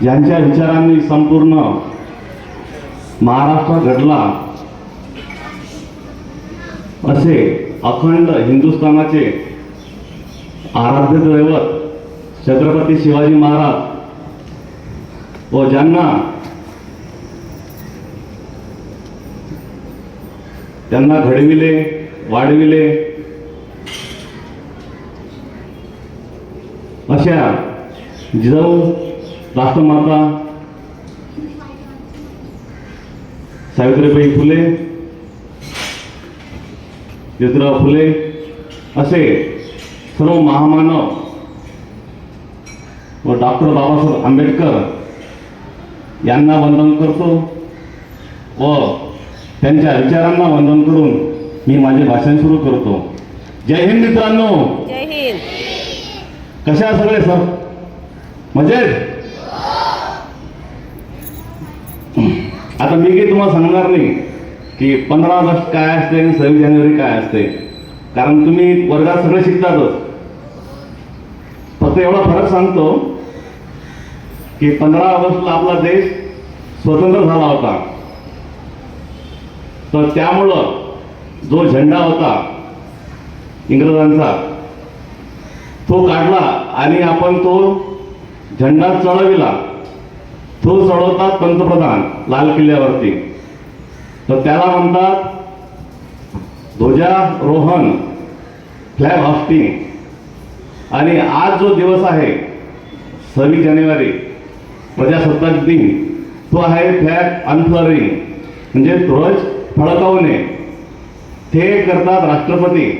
ज्यांच्या विचारांनी संपूर्ण महाराष्ट्र घडला असे अखंड हिंदुस्थानाचे आराध्य दैवत छत्रपती शिवाजी महाराज व ज्यांना त्यांना घडविले वाढविले अशा जिजाऊ राष्ट्रमाता सावित्रीबाई फुले ज्योतिराव फुले असे सर्व महामानव व डॉक्टर बाबासाहेब आंबेडकर यांना वंदन करतो व त्यांच्या विचारांना वंदन करून मी माझे भाषण सुरू करतो. जय हिंद मित्रांनो. जय हिंद. कशा सगळे सर? मजेत? आता मी काही तुम्हाला सांगणार नाही की पंधरा ऑगस्ट काय असते आणि सव्वीस जानेवारी काय असते. कारण तुम्ही वर्गात सगळे शिकतातच. फक्त एवढा फरक सांगतो की पंधरा ऑगस्टला आपला देश स्वतंत्र झाला होता. तर त्यामुळं जो झेंडा होता इंग्रजांचा तो काढला आणि आपण तो झेंडा चढविला. तो चढवतात पंतप्रधान लाल किल्ल्यावरती. तर त्याला म्हणतात ध्वजारोहण फ्लॅग हॉस्टिंग आणि आज जो दिवस आहे सव्वीस जानेवारी प्रजासत्ताक दिन तो आहे फ्लॅग अनफ्लरिंग म्हणजे ध्वज फडकावणे. ते करतात राष्ट्रपती.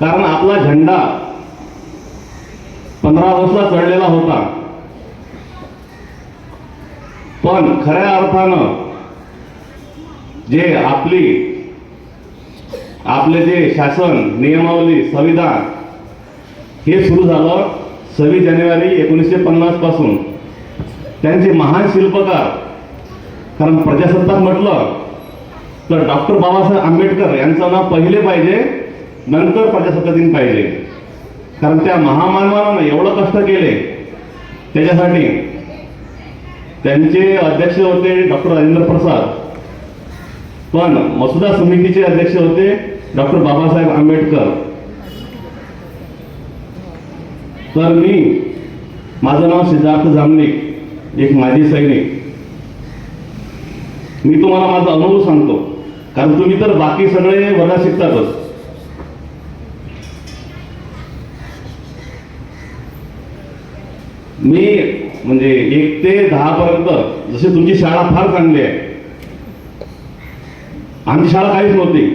कारण आपला झेंडा पंधरा ऑगस्टला चढलेला होता. पण खऱ्या अर्थानं जे आपली आपले जे शासन नियमावली संविधान हे सुरू झालं सव्वीस जानेवारी एकोणीसशे पन्नासपासून. त्यांचे महान शिल्पकार कारण प्रजासत्ताक म्हटलं तर डॉक्टर बाबासाहेब आंबेडकर यांचं नाव पहिले पाहिजे नंतर प्रजासत्ताक दिन पाहिजे. कारण त्या महामानवानं एवढं कष्ट केले त्याच्यासाठी त्यांचे अध्यक्ष होते डॉक्टर राजेंद्र प्रसाद. पण मसुदा समितीचे अध्यक्ष होते डॉक्टर बाबासाहेब आंबेडकर. तर मी माझं नाव सिद्धार्थ जामनिक एक माजी सैनिक. मी तुम्हाला माझा अनुभव सांगतो कारण तुम्ही तर बाकी सगळे वर्गात शिकतातच. मी म्हणजे एक ते दहा पर्यंत जशी तुमची शाळा फार चांगली आहे. आमची शाळा काहीच नव्हती.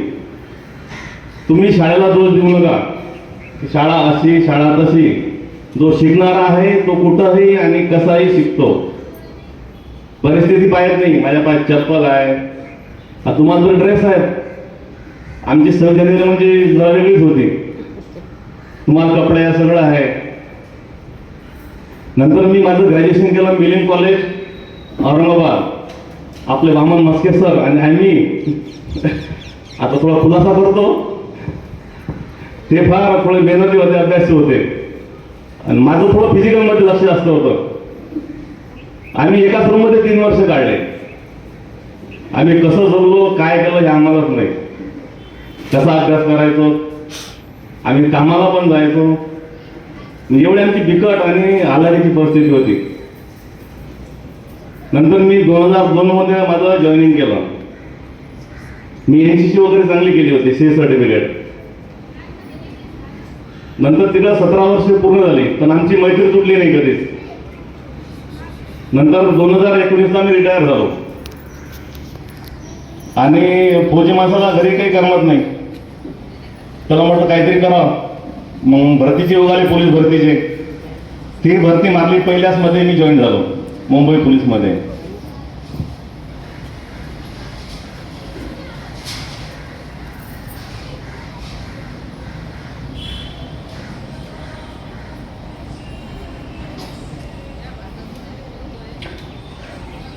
तुम्ही शाळेला दोष देऊ नका. शाळा अशी शाळा तशी. जो शिकणारा आहे तो कुठंही आणि कसाही शिकतो. परिस्थिती पाहत नाही. माझ्या पायात चप्पल आहे. तुम्हाला जो ड्रेस आहे आमची सहजारी म्हणजे वेगळीच होती. तुम्हाला कपडे सगळं आहे. नंतर मी माझं ग्रॅज्युएशन केलं मिलिंद कॉलेज औरंगाबाद. आपले वामन मस्के सर आणि आम्ही. आता थोडा खुलासा करतो. ते फार थोडे मेहनती होते अभ्यासी होते. आणि माझं थोडं फिजिकलमध्ये लक्ष जास्त होतं. आम्ही एकाच रूममध्ये तीन वर्ष काढले. आम्ही कसं जगलो काय केलं हे आम्हालाच नाही कसा अभ्यास करायचो? आम्ही कामाला पण जायचो. म्हणजे एवढी आमची बिकट आणि आलारीची परिस्थिती होती. नंतर मी दोन हजार दोन मध्ये माझं जॉईनिंग केलं. मी एन सी सी वगैरे चांगली केली होती सी सर्टिफिकेट नंतर तिला सतरा वर्ष पूर्ण झाली पण आमची मैत्री तुटली नाही कधीच. नंतर दोन हजार एकोणीसला मी रिटायर झालो. आणि फौजी माणसाला घरी काही करमत नाही. त्याला म्हटलं काहीतरी करा. मग भरतीचे उगाले पोलीस भरतीचे. ती भरती मारली पहिल्याच मध्ये मी जॉईन झालो मुंबई पोलीसमध्ये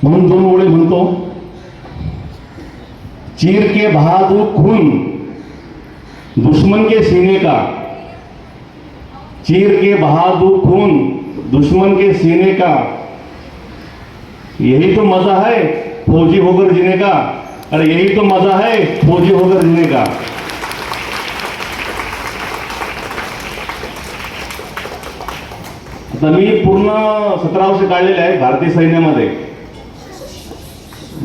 म्हणून दोन ओळी म्हणतो. चीर के बहादूर खून दुश्मन के सीने का. चीर के बहादुर खून, दुश्मन के सीने का। यही तो मज़ा है फौजी होकर जीने का। अरे यही तो मज़ा है फौजी होकर जीने का। मी पूर्ण सतरा वर्ष काढलेले आहे भारतीय सैन्य सैन्यामध्ये.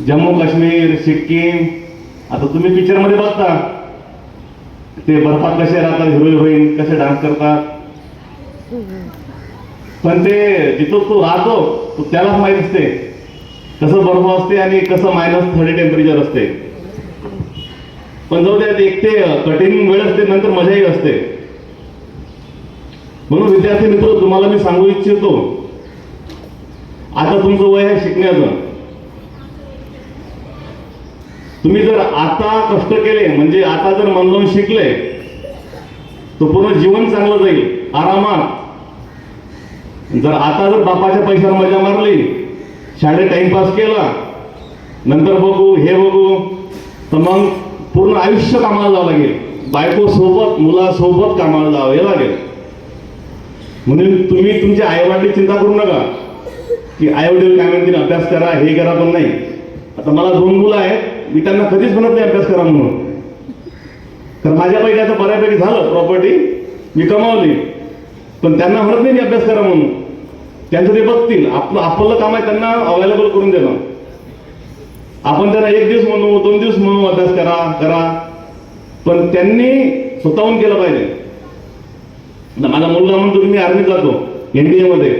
जम्मू, काश्मीर, सिक्कीम, आता तुम्ही पिक्चरमध्ये बघता. ते बर्फात कसे राहतात हिरो हिरोईन कसे करतात. पण ते जिथं तो राहतो तो त्यालाच माहीत असते. कसं बर्फ असते आणि कसं मायनस थर्टी टेम्परेचर असते. पण जाऊ द्या एक ते कठीण वेळ असते नंतर मजाही असते. म्हणून विद्यार्थी मित्र तुम्हाला मी सांगू इच्छितो आता तुमचं वय आहे शिकण्याचं. तुम्ही जर आता कष्ट केले म्हणजे आता जर मन लावून शिकले तर पूर्ण जीवन चांगलं जाईल आरामात. जर आता जर बापाच्या पैशावर मजा मारली शाळेत टाइमपास केला नंतर बघू हे बघू तर मग पूर्ण आयुष्य कामाला जावं लागेल. बायकोसोबत मुलासोबत कामाला जावं हे लागेल. म्हणून तुम्ही तुमच्या आईवडिल चिंता करू नका. की आईवडील काय म्हणतील अभ्यास करा हे करा पण नाही. आता मला दोन मुलं आहेत मी त्यांना कधीच म्हणत नाही अभ्यास करा म्हणून. तर माझ्यापैकी आता बऱ्यापैकी झालं प्रॉपर्टी मी कमावली. पण त्यांना म्हणत नाही मी अभ्यास करा म्हणून. त्यांचं ते बघतील. आपलं आपलं काम आहे त्यांना अवेलेबल करून देणं. आपण त्यांना एक दिवस म्हणू दोन दिवस म्हणू अभ्यास करा करा. पण त्यांनी स्वतःहून केलं पाहिजे. माझा मुलगा म्हणतो मी आर्मीत जातो एनडीए मध्ये.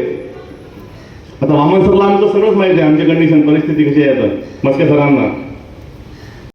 आता वामन सरला आमचं सगळंच माहिती आहे आमची कंडिशन परिस्थिती कशी आहे आता मस्के सरांना.